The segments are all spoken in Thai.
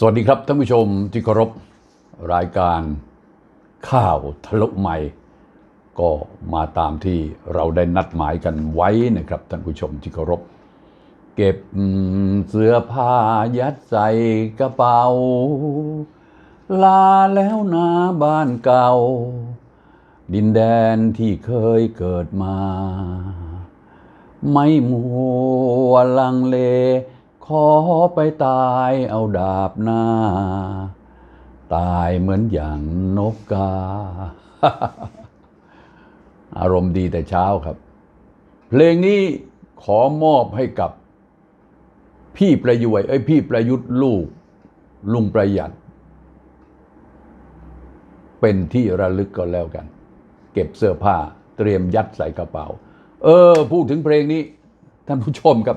สวัสดีครับท่านผู้ชมที่เคารพรายการข่าวทะลุใหม่ ก็มาตามที่เราได้นัดหมายกันไว้นะครับท่านผู้ชมที่เคารพ เก็บเสื้อผ้ายัดใส่กระเป๋า ลาแล้วนาบ้านเก่า ดินแดนที่เคยเกิดมา ไม่มัวลังเล ขอไปตายเอาดาบหน้า ตายเหมือนอย่างนกกา อารมณ์ดีแต่เช้าครับ เพลงนี้ขอมอบให้กับ พี่ประยุยเอ้ยพี่ประยุทธ์ลูก ลุงประหยัด เป็นที่ระลึกก็แล้วกัน เก็บเสื้อผ้าเตรียมยัดใส่กระเป๋า เออ พูดถึงเพลงนี้ ท่านผู้ชมครับ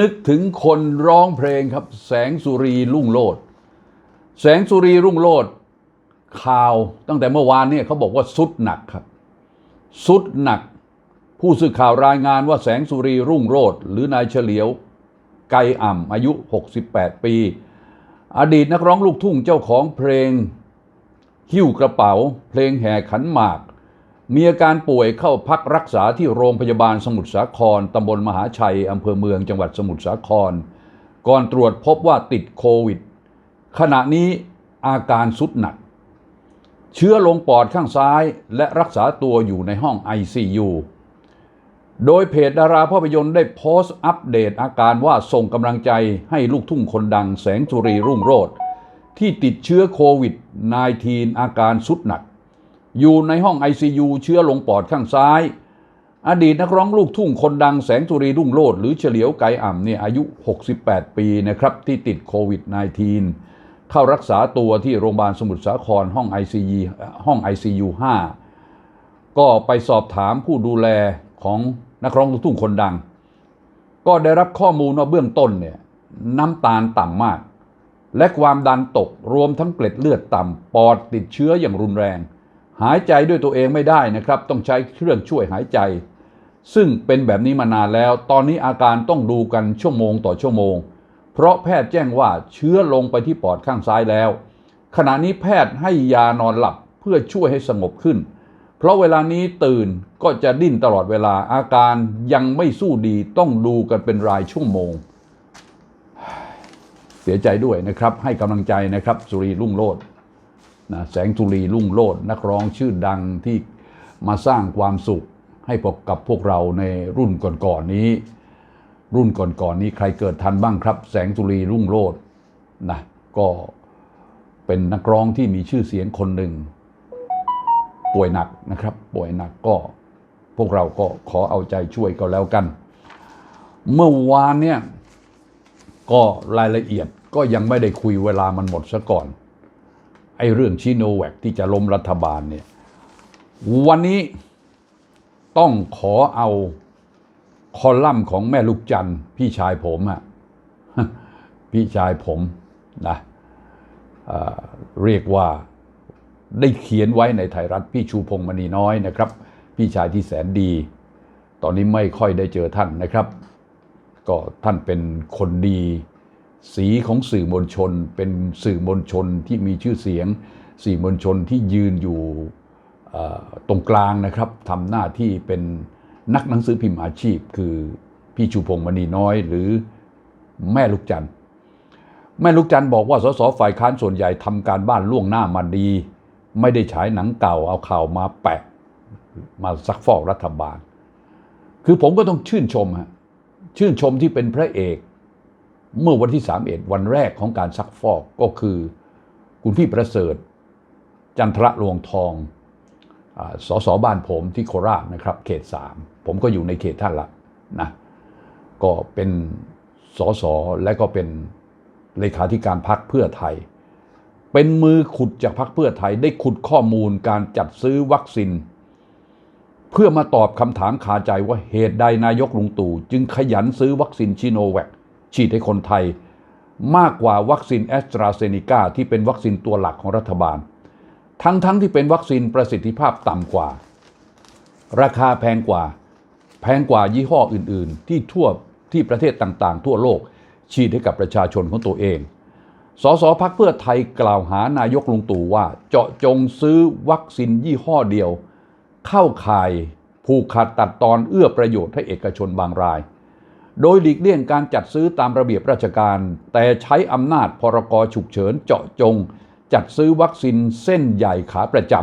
นึกถึงคนร้องเพลงครับ แสงสุรีรุ่งโรดแสงสุรีรุ่งโรดข่าวตั้งแต่เมื่อวานเนี่ยเขาบอกว่าสุดหนักครับ สุดหนัก ผู้สื่อข่าวรายงานว่าแสงสุรีรุ่งโรดหรือนายเฉลียว ไกอ่ำอายุ 68 ปี อดีตนักร้องลูกทุ่งเจ้าของเพลง หิ้วกระเป๋า เพลงแห่ขันหมาก มีอาการป่วยเข้าพักรักษาที่โรงพยาบาลสมุทรสาครตำบลมหาชัยอำเภอเมืองจังหวัดสมุทรสาคร ก่อนตรวจพบว่าติดโควิด ขณะนี้อาการสุดหนัก เชื้อลงปอดข้างซ้ายและรักษาตัวอยู่ในห้อง ICU โดยเพจดาราภาพยนตร์ได้โพสต์อัปเดตอาการว่าส่งกำลังใจให้ลูกทุ่งคนดังแสงสุรีรุ่งโรจน์ที่ติดเชื้อโควิด -19 อาการสุดหนัก อยู่ในห้อง ICU เชื้อลงปอดข้างซ้าย อดีตนักร้องลูกทุ่งคนดังแสงสุรีรุ่งโรจน์หรือเฉลียวไกรอ่ำเนี่ยอายุ 68 ปีนะครับที่ติดโควิด -19 เข้ารักษาตัวที่โรงพยาบาลสมุทรสาครห้อง ICU ห้อง ICU 5 ก็ไปสอบถามผู้ดูแลของนักร้องลูกทุ่งคนดัง ก็ได้รับข้อมูลว่าเบื้องต้นเนี่ยน้ำตาลต่ำมาก และความดันตกรวมทั้งเกล็ดเลือดต่ำปอดติดเชื้ออย่างรุนแรง หายใจด้วยตัวเองไม่ได้นะครับ ต้องใช้เครื่องช่วยหายใจ ซึ่งเป็นแบบนี้มานานแล้ว ตอนนี้อาการต้องดูกันชั่วโมงต่อชั่วโมง เพราะแพทย์แจ้งว่าเชื้อลงไปที่ปอดข้างซ้ายแล้ว ขณะนี้แพทย์ให้ยานอนหลับเพื่อช่วยให้สงบขึ้น เพราะเวลานี้ตื่นก็จะดิ้นตลอดเวลาอาการยังไม่สู้ดีต้องดูกันเป็นรายชั่วโมง เสียใจด้วยนะครับ ให้กำลังใจนะครับ สุรีรุ่งโรจน์ นะแสงสุรีรุ่งโรจน์นักร้องชื่อดังที่มาสร้างความสุขให้พบกับพวกเราในรุ่นก่อนๆนี้ รุ่นก่อนๆนี้ใครเกิดทันบ้างครับ แสงสุรีรุ่งโรจน์นะก็เป็นนักร้องที่มีชื่อเสียงคนหนึ่ง ป่วยหนักนะครับ ป่วยหนักก็พวกเราก็ขอเอาใจช่วยก็แล้วกัน เมื่อวานเนี่ยก็รายละเอียดก็ยังไม่ได้คุยเวลามันหมดซะก่อน ไอ้เรื่องชิโนแวคที่จะล้มรัฐบาลเนี่ยวันนี้ต้องขอเอาคอลัมน์ของแม่ลูกจันพี่ชายผมอะพี่ชายผมนะเอ่อเรียกว่าได้เขียนไว้ในไทยรัฐพี่ชูพงมณีน้อยนะครับ พี่ชายที่แสนดี ตอนนี้ไม่ค่อยได้เจอท่านนะครับ ก็ท่านเป็นคนดี สีของสื่อมวลชน เป็นสื่อมวลชนที่มีชื่อเสียง สื่อมวลชนที่ยืนอยู่ตรงกลางนะครับทำหน้าที่เป็นนักหนังสือพิมพ์อาชีพ คือพี่ชูพงษ์มณีน้อย หรือแม่ลูกจันทร์แม่ลูกจันทร์บอกว่าสสฝ่ายค้านส่วนใหญ่ทำการบ้านล่วงหน้ามาดี ไม่ได้ฉายหนังเก่าเอาข่าวมาแปะ มาซักฟอกรัฐบาล คือผมก็ต้องชื่นชมฮะชื่นชมที่เป็นพระเอก เมื่อวันที่ 31 วันแรกของการซักฟอกก็คือ คุณพี่ประเสริฐ จันทระรวงทองอาสสบ้านผมที่โคราชนะครับ เขตสามผมก็อยู่ในเขตท่านละนะก็เป็นสสและก็เป็นเลขาธิการพักเพื่อไทย เป็นมือขุดจากพักเพื่อไทย ได้ขุดข้อมูลการจัดซื้อวัคซีนเพื่อมาตอบคำถามคาใจว่าเหตุใดนายกลุงตู่จึงขยันซื้อวัคซีนชิโนแวค ฉีดให้คนไทย มากกว่าวัคซีนแอสตราเซเนกาที่เป็นวัคซีนตัวหลักของรัฐบาล ทั้งๆทที่เป็นวัคซีนประสิทธิภาพต่ำกว่า ราคาแพงกว่า แพงกว่ายี่ห้ออื่น ๆ ที่ทั่วที่ประเทศต่างๆ ทั่วโลก ฉีดให้กับประชาชนของตัวเองสสพักเพื่อไทยกล่าวหานายกลุงตู่ว่าเจาะจงซื้อวัคซีนยี่ห้อเดียว เข้าข่ายผูกขาดตัดตอนเอื้อประโยชน์ให้เอกชนบางราย โดยหลีกเลี่ยงการจัดซื้อตามระเบียบราชการ แต่ใช้อำนาจพรกฉุกเฉินเจาะจง จัดซื้อวัคซีนเส้นใหญ่ขาประจ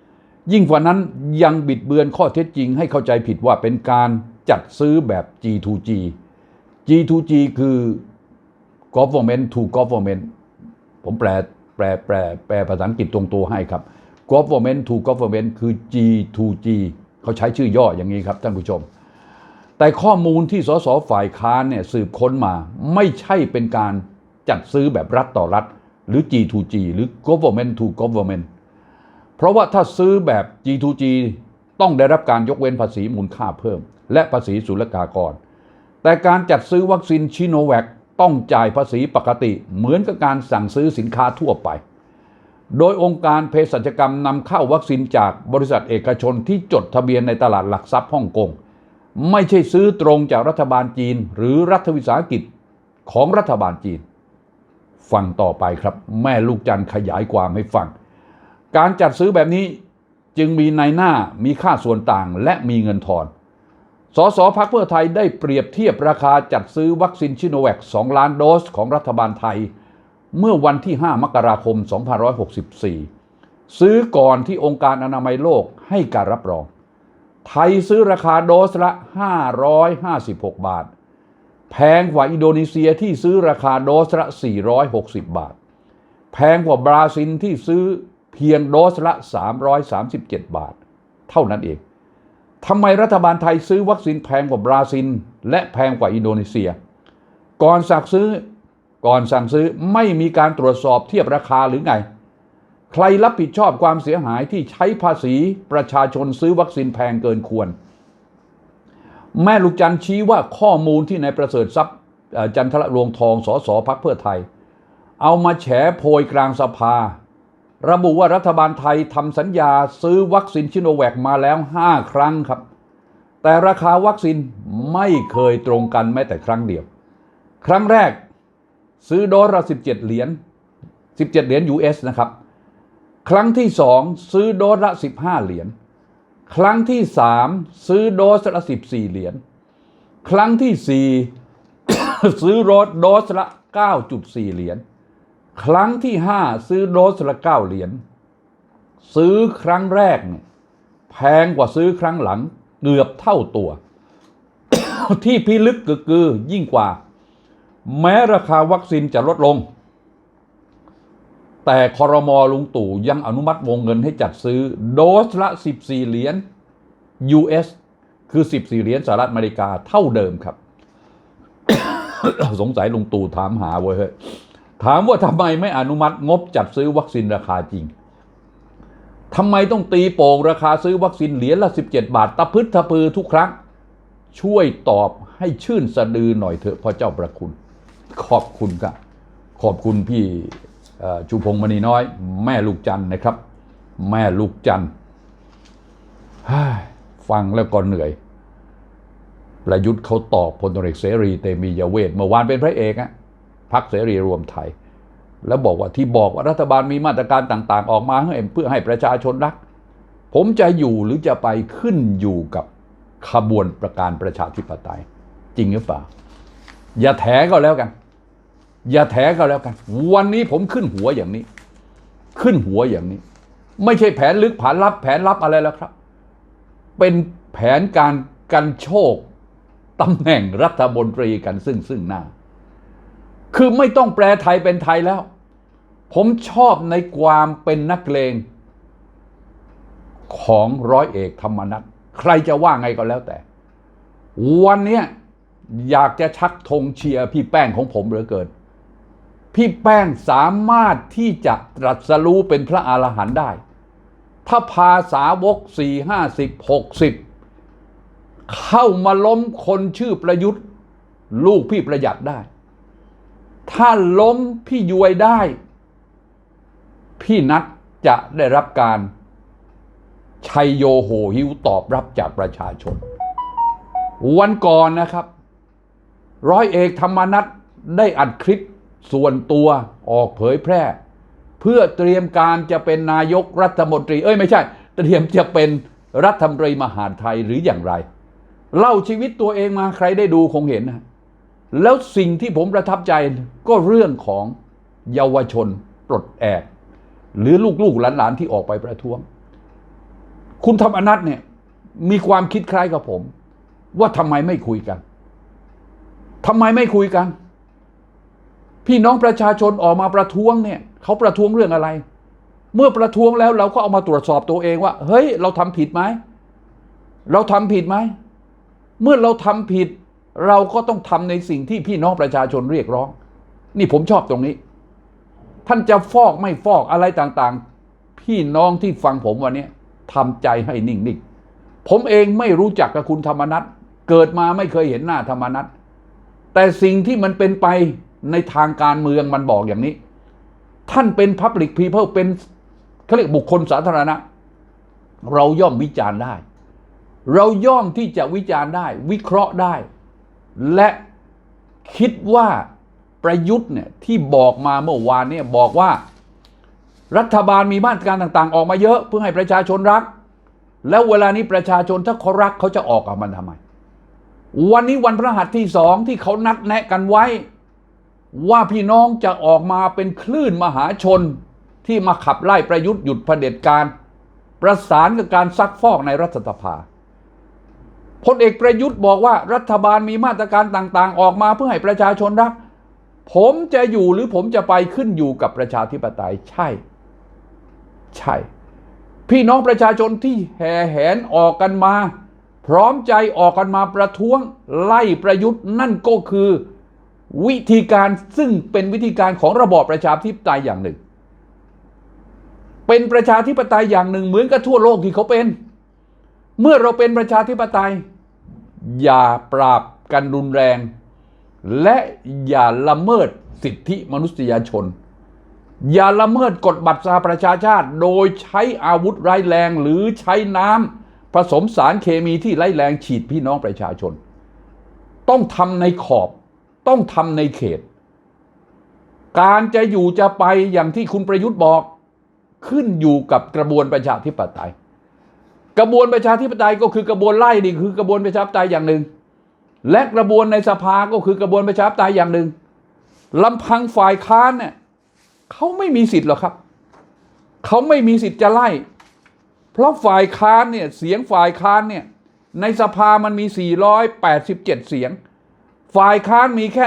ำยิ่งกว่านั้นยังบิดเบือนข้อเท็จจริงให้เข้าใจผิดว่าเป็นการจัดซื้อแบบ G2G G2G คือ government to government ผมแปลแปลแปลแปลภาษาอังกฤษตรงตัวให้ครับ government to government คือ G2G เขาใช้ชื่อย่ออย่างนี้ครับท่านผู้ชม แต่ข้อมูลที่สสฝ่ายค้านเนี่ยสืบค้นมาไม่ใช่เป็นการจัดซื้อแบบรัฐต่อรัฐ หรือ G2G หรือ government to government เพราะว่าถ้าซื้อแบบ G2G ต้องได้รับการยกเว้นภาษีมูลค่าเพิ่ม และภาษีศุลกากร แต่การจัดซื้อวัคซีนชิโนแวคต้องจ่ายภาษีปกติ เหมือนกับการสั่งซื้อสินค้าทั่วไป โดยองค์การเภสัชกรรมนำเข้าวัคซีนจากบริษัทเอกชนที่จดทะเบียนในตลาดหลักทรัพย์ฮ่องกง ไม่ใช่ซื้อตรงจากรัฐบาลจีน หรือรัฐวิสาหกิจของรัฐบาลจีน ฟังต่อไปครับ แม่ลูกจันทร์ขยายความให้ฟัง การจัดซื้อแบบนี้จึงมีในหน้ามีค่าส่วนต่างและมีเงินทอน สสพักเพื่อไทยได้เปรียบเทียบราคาจัดซื้อวัคซีนชิโนแวค2ล้านโดสของรัฐบาลไทย เมื่อวันที่ 5 มกราคม 2564 ซื้อก่อนที่องค์การอนามัยโลกให้การรับรอง ไทยซื้อราคาโดสละ 556 บาท แพงกว่าอินโดนีเซียที่ซื้อราคาโดสละ 460 บาท แพงกว่าบราซิลที่ซื้อเพียงโดสละ 337 บาท เท่านั้นเองทำไมรัฐบาลไทยซื้อวัคซีนแพงกว่าบราซิล และแพงกว่าอินโดนีเซีย ก่อนสั่งซื้อก่อนสั่งซื้อไม่มีการตรวจสอบเทียบราคาหรือไง ใครรับผิดชอบความเสียหายที่ใช้ภาษีประชาชนซื้อวัคซีนแพงเกินควร แม่ลูกจันชี้ว่าข้อมูลที่นายประเสริฐทรัพย์จันทรรวงทองสสพักเพื่อไทย เอามาแฉโพยกลางสภา ระบุว่ารัฐบาลไทยทำสัญญาซื้อวัคซีนชิโนแวคมาแล้ว 5 ครั้งครับ แต่ราคาวัคซีนไม่เคยตรงกันแม้แต่ครั้งเดียว ครั้งแรกซื้อโดสละ17 เหรียญ17 เหรียญ US นะครับ ครั้งที่2ซื้อโดสละ 15 เหรียญ ครั้งที่3ซื้อโดสละ 14 เหรียญ ครั้งที่4ซื้อโดสโดสละ 9.4 เหรียญ ครั้งที่5ซื้อโดสละ 9 เหรียญ ซื้อครั้งแรกเนี่ยแพงกว่าซื้อครั้งหลังเกือบเท่าตัว ที่พิลึกกึกกือ ยิ่งกว่า แม้ราคาวัคซีนจะลดลง แต่คอรมอลุงตู่ยังอนุมัติวงเงินให้จัดซื้อโดสละ 14 เหรียญ US คือ 14 เหรียญสหรัฐอเมริกาเท่าเดิมครับ สงสัยลุงตู่ถามหาเว้ยเฮ้ยถามว่าทำไมไม่อนุมัติงบจัดซื้อวัคซีนราคาจริงทำไมต้องตีโป่งราคาซื้อวัคซีนเหรียญละ 17 บาท ตะพึดตะพือทุกครั้ง ช่วยตอบให้ชื่นสะดือหน่อยเถอะพระเจ้าประคุณ ขอบคุณครับ ขอบคุณพี่ ชูพงมณีน้อย แม่ลูกจันนะครับ แม่ลูกจันฟังแล้วก็เหนื่อย ประยุทธ์เขาตอบพลตรเอกเสรีเตมียเวทเมื่อวานเป็นพระเอกอะพักเสรีรวมไทย แล้วบอกว่าที่บอกว่ารัฐบาลมีมาตรการต่างๆ ออกมาให้เพื่อให้ประชาชนรัก ผมจะอยู่หรือจะไปขึ้นอยู่กับขบวนประการประชาธิปไตย จริงหรือเปล่า อย่าแถก็แล้วกัน อย่าแถก็แล้วกัน วันนี้ผมขึ้นหัวอย่างนี้ ขึ้นหัวอย่างนี้ ไม่ใช่แผนลึกผานลับแผนลับอะไรแล้วครับ เป็นแผนการกันโชคตำแหน่งรัฐมนตรีกันซึ่งซึ่งหน้า คือไม่ต้องแปลไทยเป็นไทยแล้ว ผมชอบในความเป็นนักเลงของร้อยเอกธรรมนัฐใครจะว่าไงก็แล้วแต่ วันนี้อยากจะชักธงเชียร์พี่แป้งของผมเหลือเกิน พี่แป้งสามารถที่จะตรัสรู้เป็นพระอรหันต์ได้ ถ้าพาสาวกสี่ห้าสิบหกสิบเข้ามาล้มคนชื่อประยุทธ์ ลูกพี่ประหยัดได้ ถ้าล้มพี่ยวยได้ พี่นัทจะได้รับการชัยโยโหหิวตอบรับจากประชาชน วันก่อนนะครับ ร้อยเอกธรรมนัฐได้อัดคลิป ส่วนตัวออกเผยแพร่ เพื่อเตรียมการจะเป็นนายกรัฐมนตรี เอ้ยไม่ใช่ เตรียมจะเป็นรัฐมนตรีมหาไทยหรืออย่างไร เล่าชีวิตตัวเองมาใครได้ดูคงเห็นนะแล้วสิ่งที่ผมประทับใจก็เรื่องของเยาวชนปลดแอกหรือลูกๆหลานๆที่ออกไปประท้วง คุณธรรมนัทเนี่ยมีความคิดคล้ายกับผม ว่าทำไมไม่คุยกันทำไมไม่คุยกัน พี่น้องประชาชนออกมาประท้วงเนี่ยเขาประท้วงเรื่องอะไร เมื่อประท้วงแล้วเราก็เอามาตรวจสอบตัวเองว่า เฮ้ย เราทำผิดไหมเราทำผิดไหมเมื่อเราทำผิด เราก็ต้องทำในสิ่งที่พี่น้องประชาชนเรียกร้อง นี่ผมชอบตรงนี้ ท่านจะฟอกไม่ฟอกอะไรต่างๆ พี่น้องที่ฟังผมวันนี้ทำใจให้นิ่งๆผมเองไม่รู้จักกับคุณธรรมนัทเกิดมาไม่เคยเห็นหน้าธรรมนัทแต่สิ่งที่มันเป็นไป ในทางการเมืองมันบอกอย่างนี้ ท่านเป็น Public People เป็นเขาเรียกบุคคลสาธารณะ เราย่อมวิจารณ์ได้ เราย่อมที่จะวิจารณ์ได้ วิเคราะห์ได้ และคิดว่าประยุทธ์เนี่ยที่บอกมาเมื่อวานเนี่ยบอกว่ารัฐบาลมีมาตรการต่างๆ ออกมาเยอะเพื่อให้ประชาชนรัก แล้วเวลานี้ประชาชนถ้าเขารักเขาจะออกกับมันทำไม วันนี้วันพระหัสที่สองที่เขานัดแนะกันไว้ ว่าพี่น้องจะออกมาเป็นคลื่นมหาชนที่มาขับไล่ประยุทธ์หยุดเผด็จการ ประสานกับการซักฟอกในรัฐสภาพลเอกประยุทธ์บอกว่ารัฐบาลมีมาตรการต่างๆ ออกมาเพื่อให้ประชาชนรักผมจะอยู่หรือผมจะไปขึ้นอยู่กับประชาธิปไตยใช่ ใช่ พี่น้องประชาชนที่แห่แหนออกกันมา พร้อมใจออกกันมาประท้วงไล่ประยุทธ์นั่นก็คือ วิธีการซึ่งเป็นวิธีการของระบอบประชาธิปไตยอย่างหนึ่ง เป็นประชาธิปไตยอย่างหนึ่งเหมือนกับทั่วโลกที่เขาเป็น เมื่อเราเป็นประชาธิปไตย อย่าปราบกันรุนแรง และอย่าละเมิดสิทธิมนุษยชน อย่าละเมิดกฎบัตรสหประชาชาติ โดยใช้อาวุธร้ายแรงหรือใช้น้ำผสมสารเคมีที่ร้ายแรงฉีดพี่น้องประชาชน ต้องทำในขอบ ต้องทำในเขต การจะอยู่จะไปอย่างที่คุณประยุทธ์บอก ขึ้นอยู่กับกระบวนประชาธิปไตย กระบวนประชาธิปไตยก็คือกระบวนไล่นี่คือกระบวนประชาธิปไตยอย่างหนึ่ง และกระบวนในสภาก็คือกระบวนประชาธิปไตยอย่างหนึ่งลำพังฝ่ายค้านเนี่ยเขาไม่มีสิทธิ์หรอกครับเขาไม่มีสิทธิ์จะไล่ เพราะฝ่ายค้านเนี่ยเสียงฝ่ายค้านเนี่ยในสภามันมี 487 เสียง ฝ่ายค้านมีแค่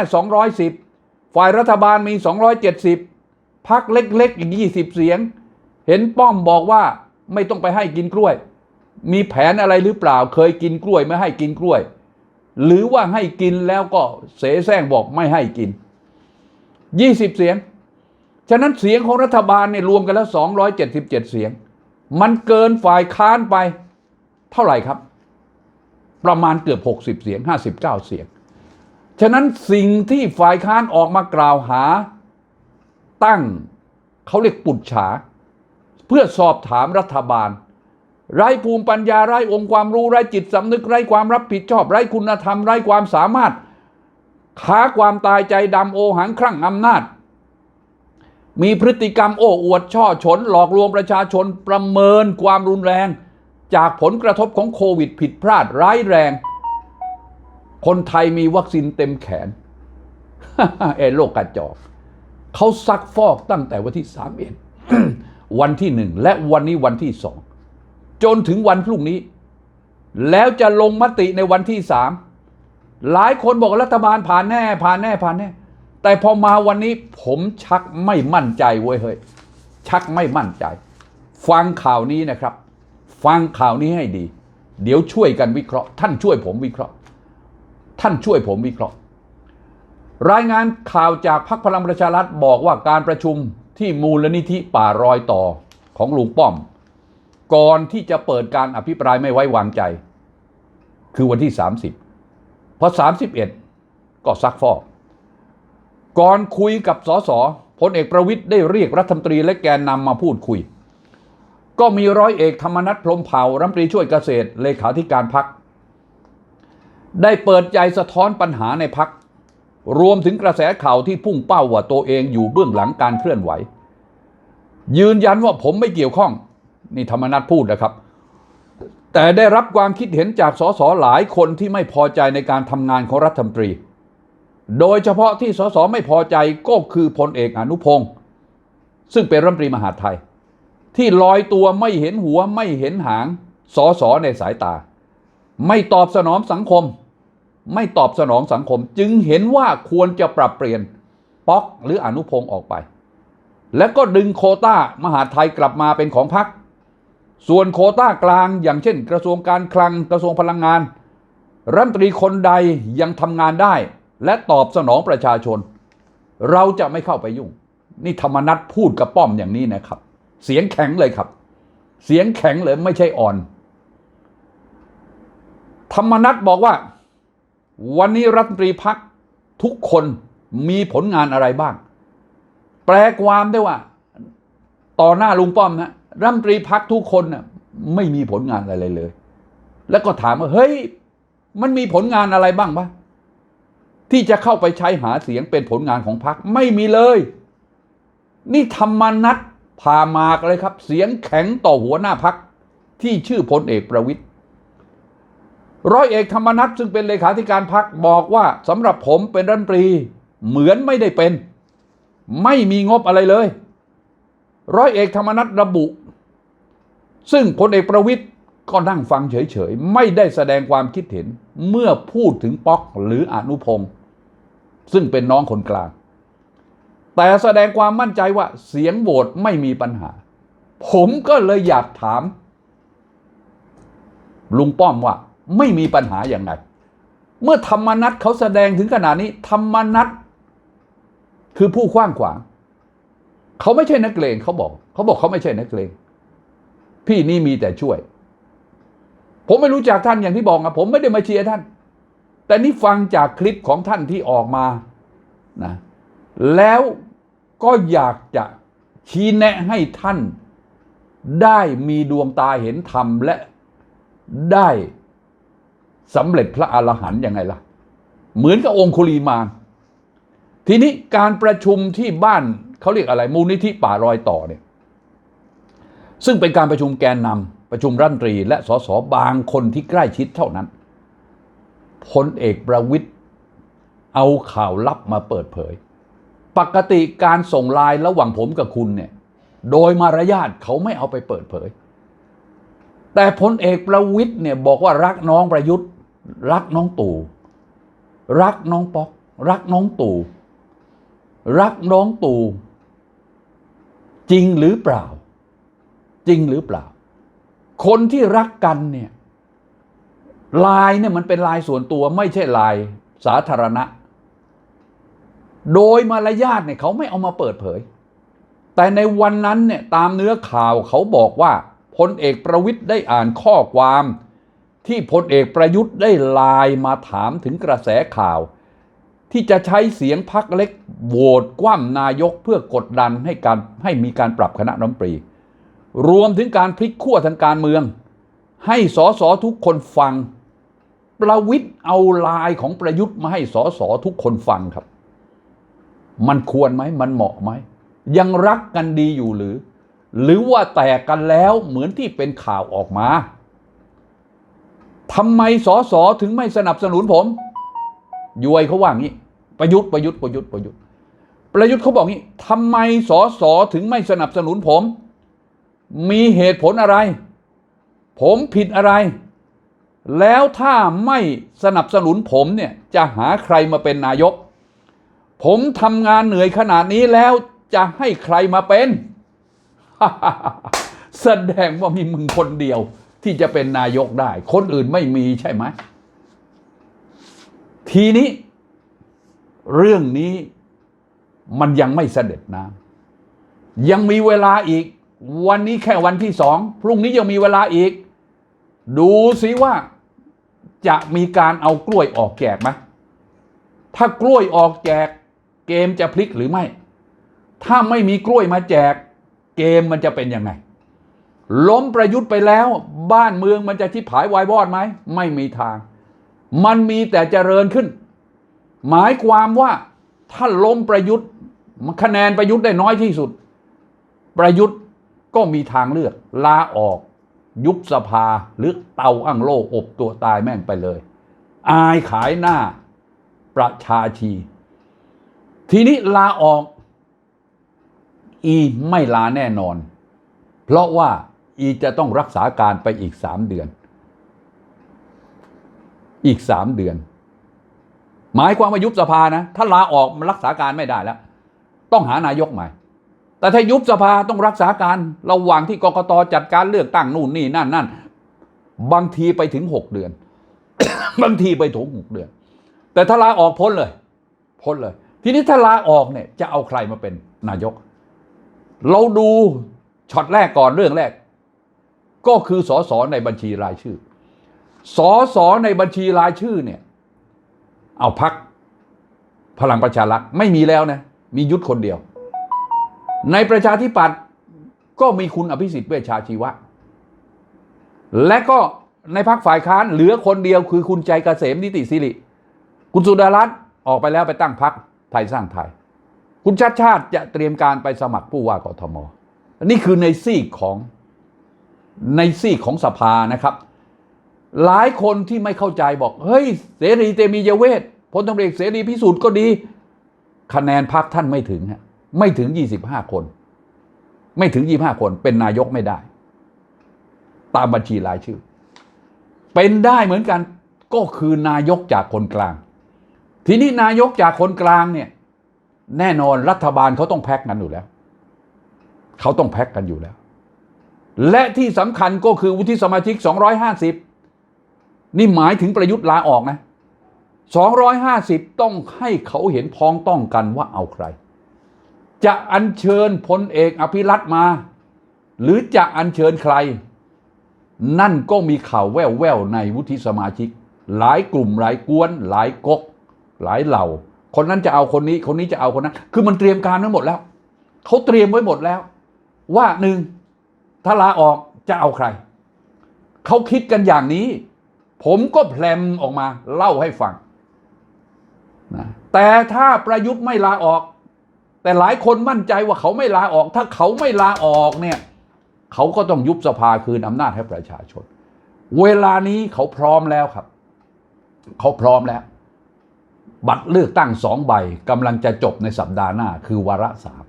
210 ฝ่ายรัฐบาลมี 270พักเล็กๆอีก 20 เสียง เห็นป้อมบอกว่าไม่ต้องไปให้กินกล้วย มีแผนอะไรหรือเปล่า เคยกินกล้วยไม่ให้กินกล้วย หรือว่าให้กินแล้วก็เสแสร้งบอกไม่ให้กิน 20 เสียง ฉะนั้นเสียงของรัฐบาลเนี่ยรวมกันแล้ว 277 เสียง มันเกินฝ่ายค้านไปเท่าไหร่ครับ ประมาณเกือบ 60 เสียง 59 เสียง ฉะนั้นสิ่งที่ฝ่ายค้านออกมากล่าวหา ตั้งเขาเรียกปุจฉา เพื่อสอบถามรัฐบาล ไร้ภูมิปัญญาไร้องค์ความรู้ไร้จิตสำนึกไร้ความรับผิดชอบไร้คุณธรรมไร้ความสามารถค้าความตายใจดำโอหังครั่งอำนาจ มีพฤติกรรมโอ้อวดช่อฉนหลอกลวงประชาชนประเมินความรุนแรง จากผลกระทบของโควิดผิดพลาดร้ายแรง คนไทยมีวัคซีนเต็มแขนเอโลกกระจอกเขาซักฟอกตั้งแต่วันที่สามเอ็ดวันที่หนึ่งและวันนี้วันที่สองจนถึงวันพรุ่งนี้ แล้วจะลงมติในวันที่สามหลายคนบอกรัฐบาลผ่านแน่ ผ่านแน่ผ่านแน่ แต่พอมาวันนี้ผมชักไม่มั่นใจเว้ยเฮ้ยชักไม่มั่นใจ ฟังข่าวนี้นะครับ ฟังข่าวนี้ให้ดี เดี๋ยวช่วยกันวิเคราะห์ ท่านช่วยผมวิเคราะห์ ท่านช่วยผมวิเคราะห์ รายงานข่าวจากพรรคพลังประชารัฐบอกว่าการประชุมที่มูลนิธิป่ารอยต่อของลุงป้อม ก่อนที่จะเปิดการอภิปรายไม่ไว้วางใจ คือวันที่ 30พอ31 ก็ซักฟอก ก่อนคุยกับสสพลเอกประวิทย์ได้เรียกรัฐมนตรีและแกนนำมาพูดคุย ก็มีร้อยเอกธรรมนัฐพรมเผ่ารัฐมนตรีช่วยเกษตรเลขาธิการพัก ได้เปิดใจสะท้อนปัญหาในพัก รวมถึงกระแสข่าวที่พุ่งเป้าว่าตัวเองอยู่เบื้องหลังการเคลื่อนไหว ยืนยันว่าผมไม่เกี่ยวข้อง นี่ธรรมนัฐพูดนะครับ แต่ได้รับความคิดเห็นจากสสหลายคนที่ไม่พอใจในการทำงานของรัฐมนตรี โดยเฉพาะที่สสไม่พอใจก็คือพลเอกอนุพงศ์ซึ่งเป็นรัฐมนตรีมหาดไทย ที่ลอยตัวไม่เห็นหัวไม่เห็นหางสสในสายตา ไม่ตอบสนองสังคม ไม่ตอบสนองสังคม จึงเห็นว่าควรจะปรับเปลี่ยนป๊อกหรืออนุพงศ์ออกไป และก็ดึงโคต้ามหาไทยกลับมาเป็นของพรรคส่วนโคต้ากลางอย่างเช่น กระทรวงการคลังกระทรวงพลังงาน รัฐมนตรีคนใดยังทำงานได้ และตอบสนองประชาชน เราจะไม่เข้าไปยุ่ง นี่ธรรมนัตพูดกับป้อมอย่างนี้นะครับ เสียงแข็งเลยครับ เสียงแข็งเลยไม่ใช่อ่อน ธรรมนัตบอกว่า วันนี้รัฐมนตรีพักทุกคนมีผลงานอะไรบ้าง แปลความได้ว่า ต่อหน้าลุงป้อมนะรัฐมนตรีพักทุกคนนะ่ะไม่มีผลงานอะไรเลย แล้วก็ถามว่าเฮ้ย มันมีผลงานอะไรบ้างปะที่จะเข้าไปใช้หาเสียงเป็นผลงานของพรรคไม่มีเลย นี่ธรรมนัตพามากเลยครับ เสียงแข็งต่อหัวหน้าพักที่ชื่อพลเอกประวิตย ร้อยเอกธรรมนัตซึ่งเป็นเลขาธิการพักบอกว่าสำหรับผมเป็นรัฐมนตรีเหมือนไม่ได้เป็น ไม่มีงบอะไรเลย ร้อยเอกธรรมนัตระบุ ซึ่งพลเอกประวิตยก็นั่งฟังเฉยๆ ไม่ได้แสดงความคิดเห็นเมื่อพูดถึงป๊อกหรืออนุพงศ์ซึ่งเป็นน้องคนกลาง แต่แสดงความมั่นใจว่าเสียงโหวตไม่มีปัญหา ผมก็เลยอยากถาม ลุงป้อมว่า ไม่มีปัญหาอย่างไรเมื่อธรรมนัตเขาแสดงถึงขนาดนี้ ธรรมนัตคือผู้ขว้างขวางเขาไม่ใช่นักเลงเขาบอก เขาบอกเขาไม่ใช่นักเลงพี่นี่มีแต่ช่วย ผมไม่รู้จักท่านอย่างที่บอกอะผมไม่ได้มาเชียร์ท่าน แต่นี่ฟังจากคลิปของท่านที่ออกมานะแล้วก็อยากจะชี้แนะให้ท่านได้มีดวงตาเห็นธรรมและได้ สำเร็จพระอรหันต์ยังไงล่ะ เหมือนกับองคุลีมานทีนี้การประชุมที่บ้านเขาเรียกอะไร มูลนิธิป่ารอยต่อเนี่ยซึ่งเป็นการประชุมแกนนำประชุมรัฐมนตรี และสสบางคนที่ใกล้ชิดเท่านั้นพลเอกประวิตยเอาข่าวลับมาเปิดเผย ปกติการส่งไลน์ระหว่างผมกับคุณเนี่ยโดยมารยาทเขาไม่เอาไปเปิดเผย แต่พลเอกประวิตยเนี่ยบอกว่ารักน้องประยุทธ์ รักน้องตู่ รักน้องป๊อก รักน้องตู่ รักน้องตู่ จริงหรือเปล่า จริงหรือเปล่า คนที่รักกันเนี่ยลายเนี่ยมันเป็นลายส่วนตัวไม่ใช่ลายสาธารณะ โดยมารยาทเนี่ยเขาไม่เอามาเปิดเผย แต่ในวันนั้นเนี่ยตามเนื้อข่าวเขาบอกว่าพลเอกประวิตยได้อ่านข้อความ ที่พลเอกประยุทธ์ได้ไลน์มาถามถึงกระแสข่าว ที่จะใช้เสียงพักเล็กโหวตคว่ำนายกเพื่อกดดันให้การให้มีการปรับคณะรัฐมนตรี รวมถึงการพลิกขั้วทางการเมือง ให้สสทุกคนฟัง ประวิทย์เอาลายของประยุทธ์มาให้สสทุกคนฟังครับ มันควรไหมมันเหมาะไหมยังรักกันดีอยู่หรือ หรือว่าแตกกันแล้วเหมือนที่เป็นข่าวออกมา ทำไมสสถึงไม่สนับสนุนผมยวยเขาว่างี้ ประยุทธ์ประยุทธ์ประยุทธ์ประยุทธ์ประยุทธ์เขาบอกงี้ทำไมสสถึงไม่สนับสนุนผม มีเหตุผลอะไร ผมผิดอะไร แล้วถ้าไม่สนับสนุนผมเนี่ยจะหาใครมาเป็นนายก ผมทำงานเหนื่อยขนาดนี้แล้วจะให้ใครมาเป็น แสดงว่ามีมึงคนเดียว ที่จะเป็นนายกได้ คนอื่นไม่มีใช่ไหม ทีนี้ เรื่องนี้มันยังไม่เสด็จน้ำยังมีเวลาอีก วันนี้แค่วันที่สอง พรุ่งนี้ยังมีเวลาอีก ดูสิว่าจะมีการเอากล้วยออกแจกไหมถ้ากล้วยออกแจก เกมจะพลิกหรือไม่ ถ้าไม่มีกล้วยมาแจก เกมมันจะเป็นยังไง ล้มประยุทธ์ไปแล้ว บ้านเมืองมันจะชิบหายวายวอดไหม ไม่มีทาง มันมีแต่เจริญขึ้น หมายความว่าถ้าล้มประยุทธ์คะแนนประยุทธ์ได้น้อยที่สุด ประยุทธ์ก็มีทางเลือก ลาออกยุบสภาหรือเตาอั้งโล่อบตัวตายแม่งไปเลย อายขายหน้าประชาชี ทีนี้ลาออก อีไม่ลาแน่นอน เพราะว่า อีจะต้องรักษาการไปอีกสามเดือน อีกสามเดือน หมายความว่ายุบสภานะ ถ้าลาออกมันรักษาการไม่ได้แล้ว ต้องหานายกใหม่ แต่ถ้ายุบสภาต้องรักษาการระหว่างที่กกตจัดการเลือกตั้งนู่นนี่นั่นนั่นบางทีไปถึงหกเดือน บางทีไปถึงหกเดือน แต่ถ้าลาออกพ้นเลย พ้นเลย ทีนี้ถ้าลาออกเนี่ยจะเอาใครมาเป็นนายก เราดูช็อตแรกก่อนเรื่องแรก ก็คือสสในบัญชีรายชื่อสสในบัญชีรายชื่อเนี่ย เอาพักพลังประชารัฐไม่มีแล้วนะ มียุทธคนเดียว ในประชาธิปัตย์ก็มีคุณอภิสิทธิ์เวชชาชีวะ และก็ในพักฝ่ายค้านเหลือคนเดียวคือคุณใจเกษมนิติสิริ คุณสุดารัตน์ออกไปแล้วไปตั้งพักไทยสร้างไทย คุณชาติชาติจะเตรียมการไปสมัครผู้ว่ากทม นี่คือในซีกของ ในซีกของสภานะครับ หลายคนที่ไม่เข้าใจบอก เฮ้ย เสรีเตมียเวทพลตำรวจเอกเสรีพิสูจน์ก็ดี คะแนนพักท่านไม่ถึงฮะไม่ถึง 25 คน ไม่ถึง 25 คนเป็นนายกไม่ได้ ตามบัญชีรายชื่อ เป็นได้เหมือนกันก็คือนายกจากคนกลาง ทีนี้นายกจากคนกลางเนี่ย แน่นอนรัฐบาลเขาต้องแพ็กกันอยู่แล้ว เขาต้องแพ็กกันอยู่แล้ว และที่สำคัญก็คือวุฒิสมาชิก 250 นี่หมายถึงประยุทธ์ลาออกนะ 250 ต้องให้เขาเห็นพ้องต้องกันว่าเอาใคร จะอัญเชิญพลเอกอภิรัตมา หรือจะอัญเชิญใคร นั่นก็มีข่าวแว่วๆในวุฒิสมาชิก หลายกลุ่มหลายกวน หลายก๊กหลายเหล่า คนนั้นจะเอาคนนี้คนนี้จะเอาคนนั้น คือมันเตรียมการไว้หมดแล้ว เขาเตรียมไว้หมดแล้ว ว่าหนึ่ง ถ้าลาออกจะเอาใคร เขาคิดกันอย่างนี้ ผมก็แพลมออกมาเล่าให้ฟังนะแต่ถ้าประยุทธ์ไม่ลาออก แต่หลายคนมั่นใจว่าเขาไม่ลาออก ถ้าเขาไม่ลาออกเนี่ยเขาก็ต้องยุบสภาคืนอำนาจให้ประชาชน เวลานี้เขาพร้อมแล้วครับ เขาพร้อมแล้ว บัตรเลือกตั้งสองใบกำลังจะจบในสัปดาห์หน้าคือวาระสาม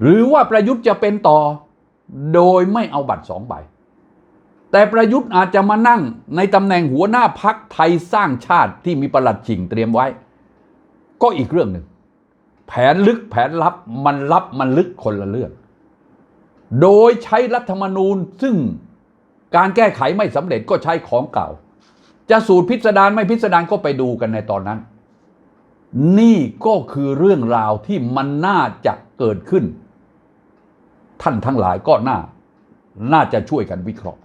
หรือว่าประยุทธ์จะเป็นต่อ โดยไม่เอาบัตรสองใบ แต่ประยุทธ์อาจจะมานั่งในตำแหน่งหัวหน้าพักไทยสร้างชาติที่มีประหลัดฉิงเตรียมไว้ ก็อีกเรื่องหนึ่ง แผนลึกแผนลับมันลับมันลึกคนละเรื่อง โดยใช้รัฐธรรมนูญซึ่งการแก้ไขไม่สำเร็จก็ใช้ของเก่า จะสูตรพิสดารไม่พิสดารก็ไปดูกันในตอนนั้น นี่ก็คือเรื่องราวที่มันน่าจะเกิดขึ้น ท่านทั้งหลายก็น่า น่าจะช่วยกันวิเคราะห์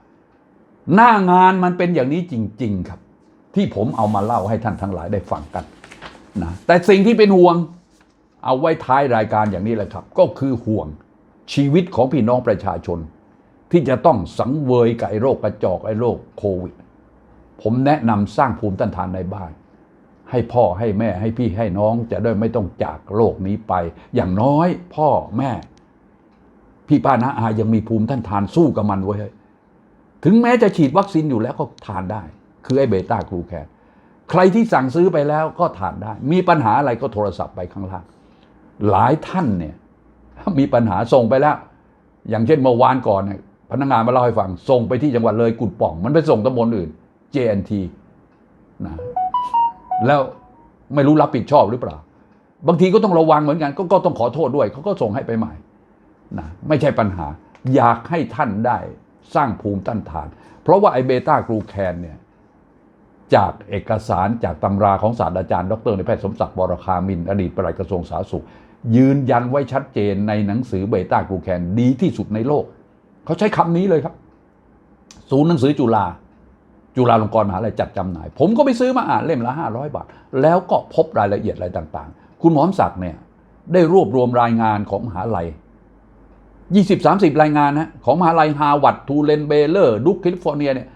หน้างานมันเป็นอย่างนี้จริง ๆครับ ที่ผมเอามาเล่าให้ท่านทั้งหลายได้ฟังกันนะแต่สิ่งที่เป็นห่วง เอาไว้ท้ายรายการอย่างนี้แหละครับ ก็คือห่วงชีวิตของพี่น้องประชาชน ที่จะต้องสังเวยกับไอ้โรคกระจอกไอ้โรคโควิด ผมแนะนำสร้างภูมิต้านทานในบ้านให้พ่อให้แม่ให้พี่ให้น้องจะได้ไม่ต้องจากโลกนี้ไป อย่างน้อยพ่อแม่ พี่ป้านาอายังมีภูมิต้านทานสู้กับมันไว้ถึงแม้จะฉีดวัคซีนอยู่แล้วก็ทานได้ คือไอ้เบต้ากลูแคนใครที่สั่งซื้อไปแล้วก็ทานได้ มีปัญหาอะไรก็โทรศัพท์ไปข้างล่าง หลายท่านเนี่ยมีปัญหาส่งไปแล้ว อย่างเช่นเมื่อวานก่อนเนี่ยพนักงานมาเล่าให้ฟัง ส่งไปที่จังหวัดเลยกุดป่อง มันไปส่งตำบลอื่น JNT นะแล้วไม่รู้รับผิดชอบหรือเปล่า บางทีก็ต้องระวังเหมือนกันกก็ต้องขอโทษด้วยเขาก็ส่งให้ไปใหม่ นะไม่ใช่ปัญหา อยากให้ท่านได้สร้างภูมิต้านทาน เพราะว่าไอเบต้ากลูแคนเนี่ยจากเอกสารจากตำราของศาสตราจารย์ ดรในแพทย์สมศักดิ์บรคามิน อดีตปลัดกระทรวงสาธารณสุข ยืนยันไว้ชัดเจนในหนังสือเบต้ากลูแคนดีที่สุดในโลก เขาใช้คำนี้เลยครับ ศูนย์หนังสือจุฬาจุฬาลงกรณ์มหาลัยจัดจำหน่าย ผมก็ไปซื้อมาอ่านเล่มละ 500 บาท แล้วก็พบรายละเอียดอะไรต่างๆ คุณหมอมศักดิ์เนี่ยได้รวบรวมรายงานของมหาลัย 20-30 รายงานนะของมหาลัยฮาวาร์ดทูเลนเบเลอร์ดุกแคลิฟอร์เนียเนี่ย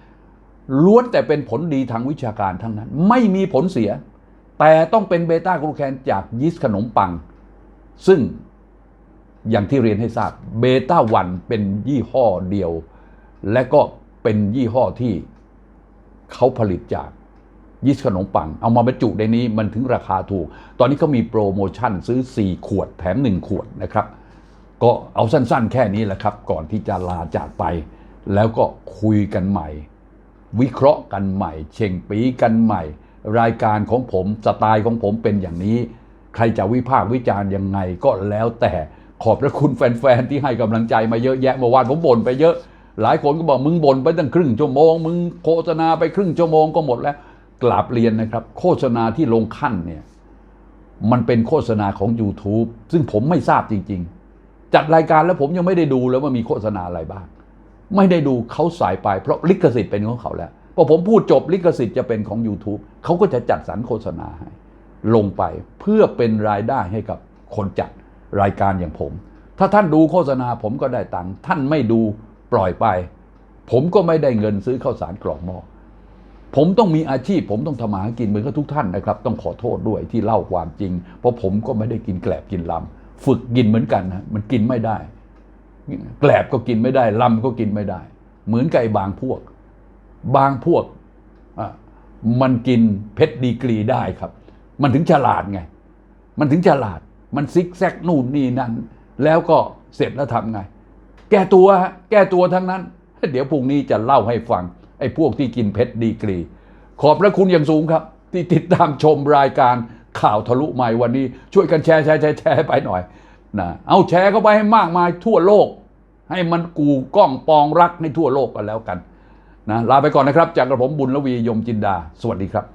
ล้วนแต่เป็นผลดีทางวิชาการทั้งนั้น ไม่มีผลเสีย แต่ต้องเป็นเบต้ากลูแคนจากยีสต์ขนมปัง ซึ่งอย่างที่เรียนให้ทราบเบต้าวันเป็นยี่ห้อเดียว และก็เป็นยี่ห้อที่เขาผลิตจากยีสต์ขนมปัง เอามาบรรจุในนี้มันถึงราคาถูก ตอนนี้เขามีโปรโมชั่นซื้อ 4 ขวดแถม 1 ขวดนะครับ ก็เอาสั้นๆ แค่นี้แหละครับ ก่อนที่จะลาจากไป แล้วก็คุยกันใหม่ วิเคราะห์กันใหม่ เช่งปีกันใหม่ รายการของผมสไตล์ของผมเป็นอย่างนี้ ใครจะวิพากษ์วิจารณ์ยังไงก็แล้วแต่ขอบพระคุณแฟนๆ ที่ให้กำลังใจมาเยอะแยะเมื่อวานผมบ่นไปเยอะ หลายคนก็บอกมึงบ่นไปตั้งครึ่งชั่วโมง มึงโฆษณาไปครึ่งชั่วโมงก็หมดแล้วกราบเรียนนะครับ โฆษณาที่ลงขั้นเนี่ยมันเป็นโฆษณาของ YouTube ซึ่งผมไม่ทราบจริง ๆ จัดรายการแล้วผมยังไม่ได้ดูเลยว่ามีโฆษณาอะไรบ้าง ไม่ได้ดูเขาสายไปเพราะลิขสิทธิ์เป็นของเขาแล้วพอผมพูดจบลิขสิทธิ์จะเป็นของ YouTube เขาก็จะจัดสรรโฆษณาให้ลงไปเพื่อเป็นรายได้ให้กับคนจัดรายการอย่างผม ถ้าท่านดูโฆษณาผมก็ได้ตังค์ท่านไม่ดูปล่อยไป ผมก็ไม่ได้เงินซื้อข้าวสารกล่องหม้อผมต้องมีอาชีพ ผมต้องทำมาหากินเหมือนกับทุกท่านนะครับ ต้องขอโทษด้วยที่เล่าความจริง เพราะผมก็ไม่ได้กินแกลบกินลำ ฝึกกินเหมือนกันนะมันกินไม่ได้ แกลบก็กินไม่ได้ลำก็กินไม่ได้ เหมือนกับไอ้บางพวก บางพวกมันกินเพชรดีกรีได้ครับ มันถึงฉลาดไง มันถึงฉลาด มันซิกแซกนู่นนี่นั่น แล้วก็เสร็จแล้วทำไง แก้ตัวฮะแก้ตัวทั้งนั้น เดี๋ยวพรุ่งนี้จะเล่าให้ฟัง ไอ้พวกที่กินเพชรดีกรี ขอบพระคุณอย่างสูงครับ ที่ติดตามชมรายการ ข่าวทะลุใหม่วันนี้ ช่วยกันแชร์แชร์แชร์แชร์ไปหน่อยนะเอาแชร์เข้าไปให้มากมายทั่วโลก ให้มันกูกล้องปองรักในทั่วโลกกันแล้วกันนะลาไปก่อนนะครับ จากกระผมบุญละวียมจินดา สวัสดีครับ